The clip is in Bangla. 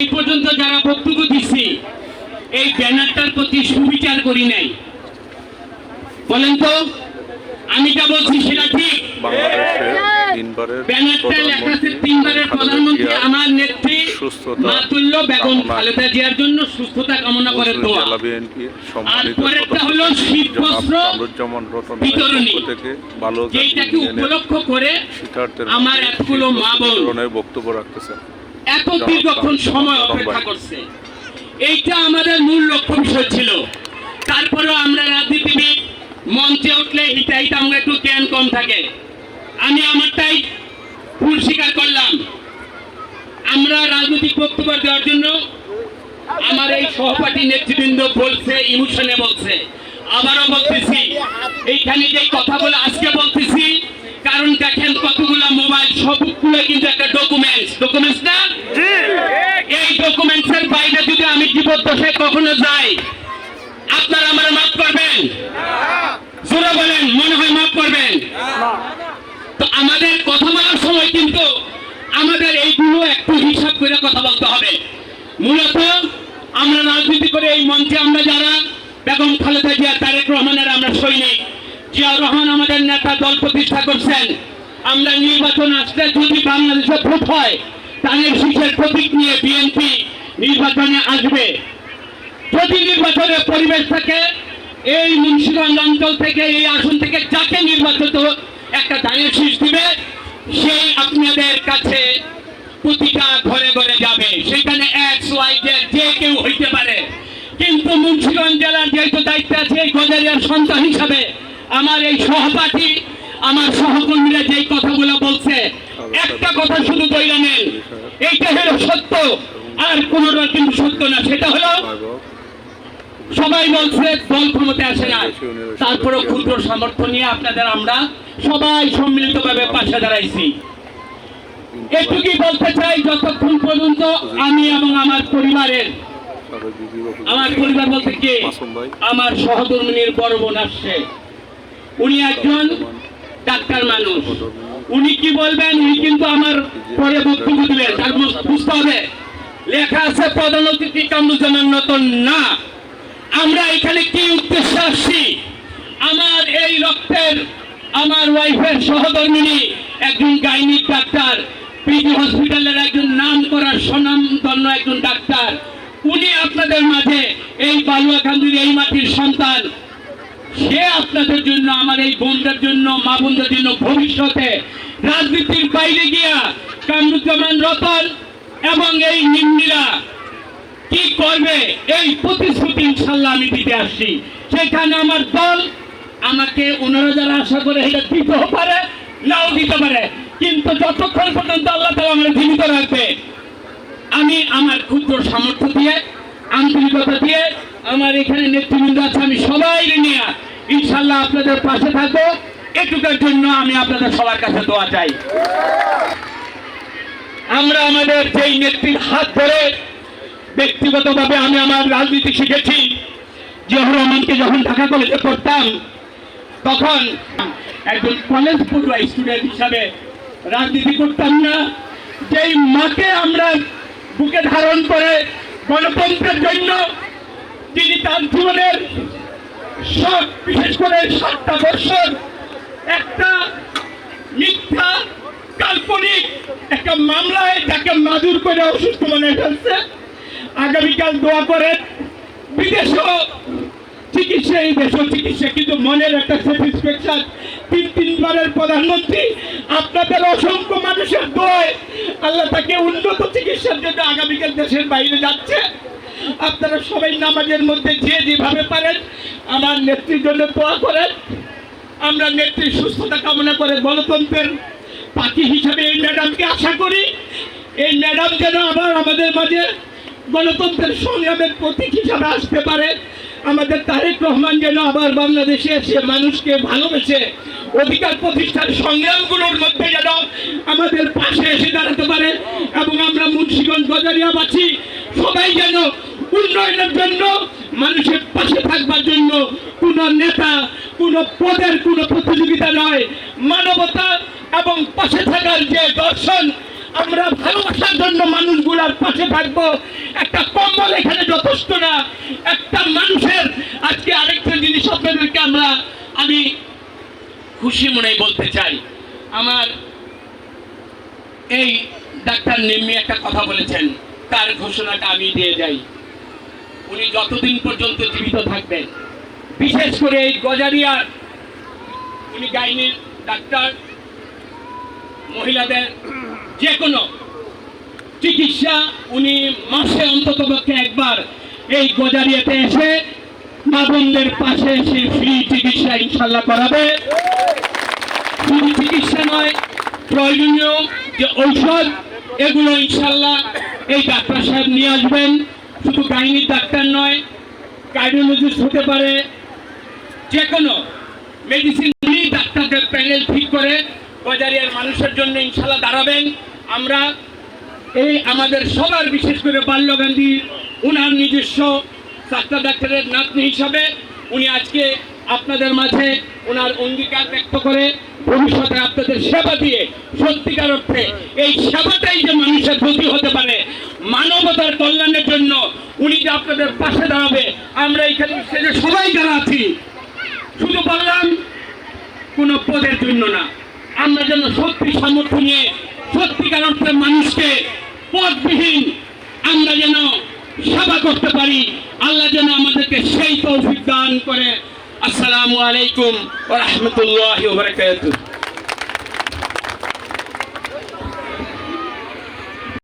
এই পর্যন্ত যারা বক্তব্য দিচ্ছি এই ব্যানারটার প্রতি সুবিচার করি নাই। বলেন তো আমি যা বলছি সেটা ঠিক? ব্যানারটা লেখা আছে তিনবারের প্রধানমন্ত্রী আমার নেত্রী মাতুল্য বেগম খালেদা জিয়ার জন্য সুস্থতা কামনা করে দোয়া। জেলা পরেরটা হলো শীতবস্ত্র জনাব কামরুজ্জামান রতন ভাইয়ের বিতরণী। পক্ষ থেকে বালক যেটাকে উপলক্ষ করে আমার এতগুলো মা বোন বক্তব্য রাখতেছেন। এত দীর্ঘক্ষণ সময় অপেক্ষা করছে। এইটা আমাদের মূল লক্ষ্য বিষয় ছিল। তারপরেও আমরা রাজনীতিবিদ, মঞ্চে উঠলে আমরা একটু জ্ঞান কম থাকে। আমি আমারটাই ভুল স্বীকার করলাম। আমরা রাজনৈতিক বক্তব্য দেওয়ার জন্য আমার এই সহপাঠী নেতৃবৃন্দ বলছে, ইমোশনে বলছে। আবারও বলতেছি, এইখানে যে কথাগুলো আজকে বলতেছি কারণ দেখেন কতগুলো মোবাইল সবগুলো কিন্তু একটা ডকুমেন্টস ডকুমেন্টস না? এই ডকুমেন্টসের বাইরে যদি আমি জীবদ্দশায় কখনো যাই আপনারা আমার মাফ করবেন? জোরে বলেন মনে হয় মাফ করবেন? তো আমাদের কথা বলার সময় কিন্তু আমাদের এইগুলো একটু হিসাব করে কথা বলতে হবে। মূলত আমরা রাজনীতি করে এই মঞ্চে আমরা যারা বেগম খালেদা জিয়া তারেক রহমানের আমরা সৈনিক জিয়াউর রহমান আমাদের নেতা দল প্রতিষ্ঠা করছেন। আমরা নির্বাচন আসলে যদি বাংলাদেশে ভোট হয় তাদের শীষের প্রতীক নিয়ে বিএনপি নির্বাচনে আসবে। যদি নির্বাচনের পরিবেশ থাকে, এই মুন্সিগঞ্জ অঞ্চল থেকে, এই আসন থেকে যাকে নির্বাচিত একটা দানের শীষ দিবে, সেই আপনাদের কাছে প্রতিটা ঘরে ঘরে যাবে। সেখানে এক্স ওয়াই জেড যে কেউ হইতে পারে। কিন্তু মুন্সিগঞ্জ জেলার যেহেতু দায়িত্ব আছে গজারিয়ার সন্তান হিসাবে আমার এই সহপাঠী আমার সহকর্মীরা যেই কথাগুলো বলছে একটা কথা শুধু বইলে নেন এইটা হলো সত্য আর কোনোটা কিন্তু সত্য না সেটা হলো সবাই বলছে দল ক্ষমতা আসে না। তারপরেও ক্ষুদ্র সামর্থ্য নিয়ে আপনাদের আমরা সবাই সম্মিলিতভাবে পাশে দাঁড়াইছি। এটুকুই বলতে চাই যতক্ষণ পর্যন্ত আমি এবং আমার পরিবারের আমার পরিবার বলতে কে? আমার সহধর্মিনীর বড় বোন আসছে। উনি একজন ডাক্তার মানুষ। উনি কি বলবেন? উনি কিন্তু আমার পরে বক্তব্য দিলেন তার বুঝতে হবে। লেখা আছে প্রধান অতিথি কামরুজ্জামান নতুন না। আমরা এখানে কি উদ্দেশ্যে আসছি? আমার এই রক্তের, আমার ওয়াইফের সহধর্মিনী একজন গাইনিক ডাক্তার পিজি হসপিটালের একজন নাম করা স্বনামধন্য একজন ডাক্তার। উনি আপনাদের মাঝে এই বালুয়াকান্দির এই মাটির সন্তান। সে আপনাদের জন্য, আমার এই বোনদের জন্য, মা বোনদের জন্য ভবিষ্যতে রাজনীতির বাইরে গিয়া কামরুজ্জামান রতন এবং এই নিম্নিরা কি করবে? এই প্রতিশ্রুতি ইনশাল্লাহ আমি দিতে আসছি। সেখানে আমার দল আমাকে ওনারা যারা আশা করে এটা দিতেও পারে, নাও দিতে পারে। কিন্তু যতক্ষণ পর্যন্ত আল্লাহ তালা আমার জীবিত রাখবে, আমি আমার ক্ষুদ্র সামর্থ্য দিয়ে, আন্তরিকতা দিয়ে আমার এখানে নেতৃবৃন্দ আছে, আমি সবাই নিয়ে ইনশাল্লাহ আপনাদের পাশে থাকব। এটুকের জন্য আমি আপনাদের সবার কাছে দোয়া চাই। আমরা আমাদের যেই নেত্রীর হাত ধরে ব্যক্তিগতভাবে আমি আমার রাজনীতি শিখেছি, জিয়াউর রহমানকে যখন ঢাকা কলেজে পড়তাম, তখন একজন কলেজ পড়ুয়া স্টুডেন্ট হিসাবে রাজনীতি করতাম না। যেই মাকে আমরা বুকে ধারণ করে গণতন্ত্রের জন্য তিনি তার জীবনের সব, বিশেষ করে সাতটা বছর একটা মিথ্যা কাল্পনিক, একটা মামলায় তাকে মাদুর করে অসুস্থ মনে ফেলছে আগামীকাল দোয়া করেন, বিদেশেও চিকিৎসা, এই দেশেও চিকিৎসা, কিন্তু মনের একটা স্যাটিসফ্যাকশন তিন, তিনবারের প্রধানমন্ত্রী, আপনাদের অসংখ্য মানুষের দোয় আল্লাহ তাকে উন্নত চিকিৎসার জন্য আগামীকাল দেশের বাইরে যাচ্ছে। আপনারা সবাই নামাজের মধ্যে যে যেভাবে পারেন, আমার নেত্রীর জন্য দোয়া করেন। আমরা নেত্রীর সুস্থতা কামনা করে গণতন্ত্রের পাখি হিসাবে এই ম্যাডামকে আশা করি। এই ম্যাডাম যেন আবার আমাদের মাঝে গণতন্ত্রের সংগ্রামের প্রতীক হিসাবে আসতে পারে। আমাদের তারেক রহমান যেন আবার বাংলাদেশে এসে মানুষকে ভালোবেসে অধিকার প্রতিষ্ঠার সংগ্রামগুলোর মধ্যে যেন আমাদের পাশে এসে দাঁড়াতে পারে। এবং আমরা মুন্সিগঞ্জ গজারিয়াবাসী সবাই যেন উন্নয়নের জন্য, মানুষের পাশে থাকবার জন্য কোন নেতা, কোন পদের কোন প্রতিযোগিতা নয়। মানবতা এবং পাশে থাকার যে দর্শন, আমরা ভালোবাসার জন্য মানুষগুলার পাশে থাকব। একটা কম্বল এখানে যথেষ্ট না, একটা মানুষের। আজকে আরেকটা জিনিস আপনাদেরকে আমরা, আমি খুশি মনে বলতে চাই। আমার এই ডাক্তার নিম্মি একটা কথা বলেছেন, তার ঘোষণাটা আমি দিয়ে যাই। উনি যতদিন পর্যন্ত জীবিত থাকবেন। বিশেষ করে এই গজারিয়ার, উনি গাইনির ডাক্তার, মহিলাদের যে কোনো চিকিৎসা উনি মাসে অন্তত পক্ষে একবার এই গজারিয়াতে এসে মা পাশে এসে ফ্রি চিকিৎসা ইনশাল্লাহ করাবে। শুধু চিকিৎসা নয়, প্রয়োজনীয় যে ঔষধ, এগুলো ইনশাল্লাহ এই ডাক্তার সাহেব নিয়ে আসবেন। শুধু গাইনির ডাক্তার নয় কার্ডিওলজিস্ট হতে পারে যে কোনো মেডিসিন ডাক্তারদের প্যানেল ঠিক করে বাজারিয়ার মানুষের জন্য ইনশাল্লাহ দাঁড়াবেন। আমরা এই আমাদের সবার, বিশেষ করে বাল্য গান্ধী, উনার নিজস্ব ডাক্তার ডাক্তারের নাতনি হিসাবে উনি আজকে আপনাদের মাঝে ওনার অঙ্গীকার ব্যক্ত করে ভবিষ্যতে আপনাদের সেবা দিয়ে সত্যিকার অর্থে এই সেবাটাই যে মানুষের ক্ষতি হতে পারে মানবতার কল্যাণের জন্য উনি যে আপনাদের পাশে দাঁড়াবে, আমরা এখানে সবাই যারা আছি, শুধু বললাম কোনো পদের জন্য না, আমরা যেন সত্যি সামর্থ্য নিয়ে সত্যিকার অর্থে মানুষকে পদবিহীন আমরা যেন সেবা করতে পারি। আল্লাহ যেন আমাদেরকে সেই তৌফিক দান করে। আসসালামু আলাইকুম রাহমাতুল্লাহি